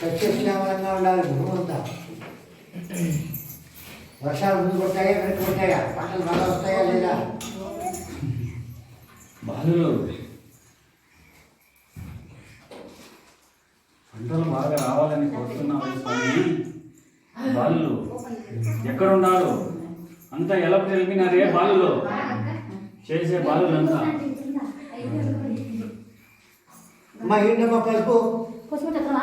సస్యశ్యామలంగా ఉండాలి భూమి అంతా వర్షాలు ముందు కొట్టాయా వెనక్కి కొట్టాయా పంటలు బాగా వస్తాయా లేదా బాలులు పంటలు బాగా రావాలని కోరుతున్నాము స్వామి. బాలులు ఎక్కడున్నారు అంతా ఎలా తెలిపినారే బాలులు. చేసే బాలులంతా. మా ఇంటి పలుపు ఎదురా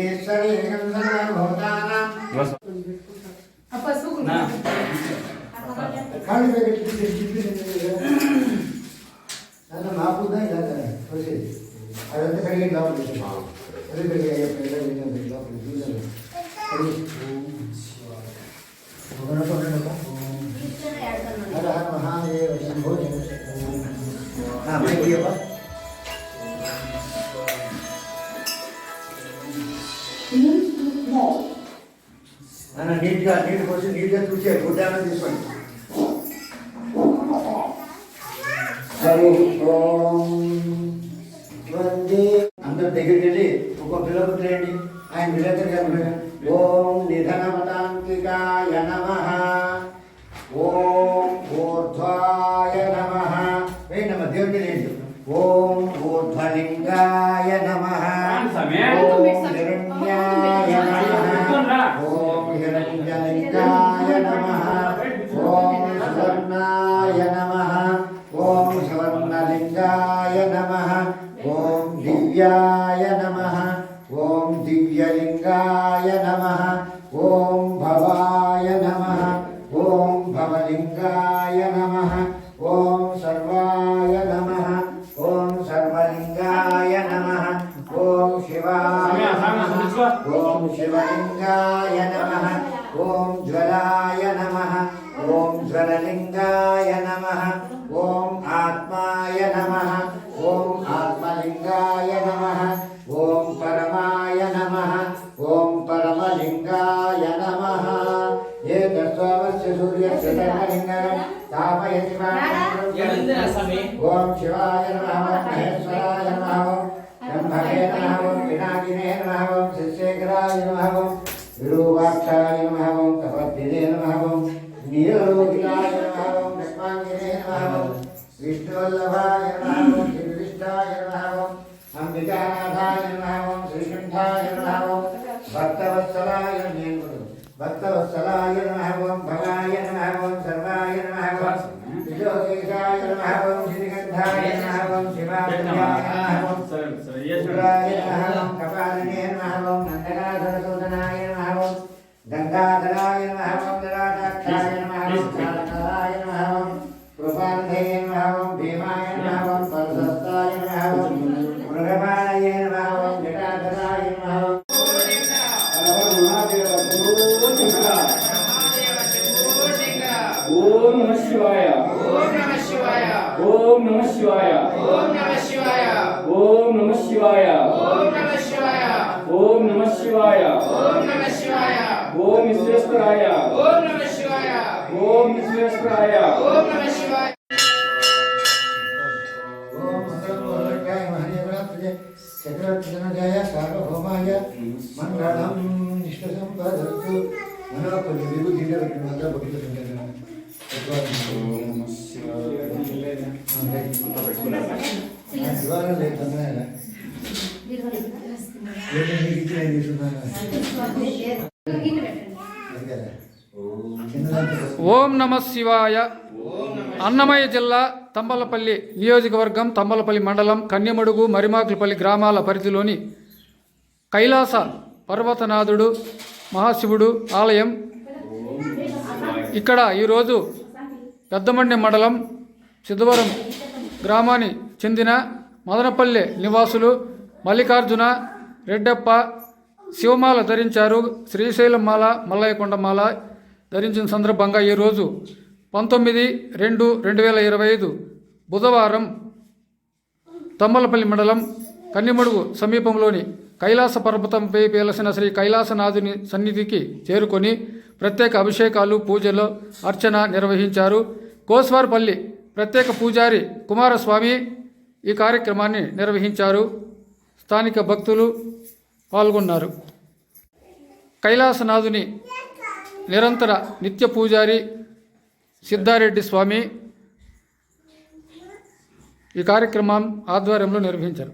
ईश्वरी सर्वभूतानां ಅಪ್ಪ ಸುಗು ನಾ ಖಾಲಿ ಬೇಗ ನನ್ನ ಮಾಪುದ ಇದ್ದಾರೆ ತೋರಿಸಿ ಅದಂತ ಕಡೆಗೆ ಲಾಭ ಅದೇ ಕಡೆಗೆ ಹರ ಹರ ಮಹಾದೇವ ಶಂಭೋ ಹಾಂ ಮೈಕಿಯಪ್ಪ నన్ను నీట్గా నీళ్ళు పోసి నీట్గా చూసే గుడ్డాన్ని తీసుకోండి. హరి ఓం. వందే. అందరి దగ్గరికి వెళ్ళి ఒక పిల్లలు చేయండి ఆయన విలేకరు గారు ఓం నిధనమతాంతికాయ నమ. ఓం ఊర్ధ్వాయ నమ. వేయండి అమ్మ దేవుడికి లేండి ఓం ఊర్ధ్వలింగా भवाय नमः। ओम भवाय नमः। ओम भवलिंगाय नमः। ओम सर्वाय नमः। ओम सर्वलिंगाय नमः। ओम शिवाय नमः। ओम शिवलिंगाय नमः। ओम ज्वलाय नमः। ओम ज्वललिंगाय नमः। ఓం శివాయ నమః మహేశ్వరాయ నమః బ్రహ్మవే నమః విష్ణువల్లభాయ గంగాధరాయ నమః ఓం విరాటాక్షాయ నమః ఓం కాళకాయ నమః ఓం కృపాంధయే నమః ఓం భీమాయ నమః ఓం పరసస్తాయ నమః ఓం మృగపాణయే నమః ఓం జటాధరాయ నమః ఓం ఓం నమ శివాయ. ఓం నమ శివాయ. ఓం నమ శివాయ. ఓం నమ శివాయ. ఓం నమ శివాయ. ఓం నమ శివాయ. ఓం నమ శివాయ. ఓం నమ శివాయ. ओम ईश्वरेश्वराय ओम नमः शिवाय। ओम ईश्वरेश्वराय ओम नमः शिवाय। चक्रजनजाय सार्वभौमाय मङ्गलं निष्ठसम्पादस्तु मनोपरिविबुद्धिरविमाता भवितसञ्चरणं तद्वादं శివాలయం లేదు తొందరగా ఓం నమ శివాయ. అన్నమయ్య జిల్లా తంబలపల్లి నియోజకవర్గం తంబలపల్లి మండలం కన్యమడుగు మరిమాకులపల్లి గ్రామాల పరిధిలోని కైలాస పర్వతనాథుడు మహాశివుడు ఆలయం. ఇక్కడ ఈరోజు పెద్దమండి మండలం సిద్ధవరం గ్రామానికి చెందిన మదనపల్లె నివాసులు మల్లికార్జున రెడ్డప్ప శివమాల ధరించారు. శ్రీశైలం మాల మల్లయ్యకొండ మాల ధరించిన సందర్భంగా ఈరోజు పంతొమ్మిది రెండు రెండు వేల ఇరవై ఐదు బుధవారం తమ్మలపల్లి మండలం కన్నిమడుగు సమీపంలోని కైలాస పర్వతంపై పేలసిన శ్రీ కైలాసనాథుని సన్నిధికి చేరుకొని ప్రత్యేక అభిషేకాలు పూజలు అర్చన నిర్వహించారు. కోస్వార్పల్లి ప్రత్యేక పూజారి కుమారస్వామి ఈ కార్యక్రమాన్ని నిర్వహించారు. స్థానిక భక్తులు పాల్గొన్నారు. కైలాసనాథుని నిరంతర నిత్య పూజారి సిద్ధారెడ్డి స్వామి ఈ కార్యక్రమం ఆధ్వర్యంలో నిర్వహించారు.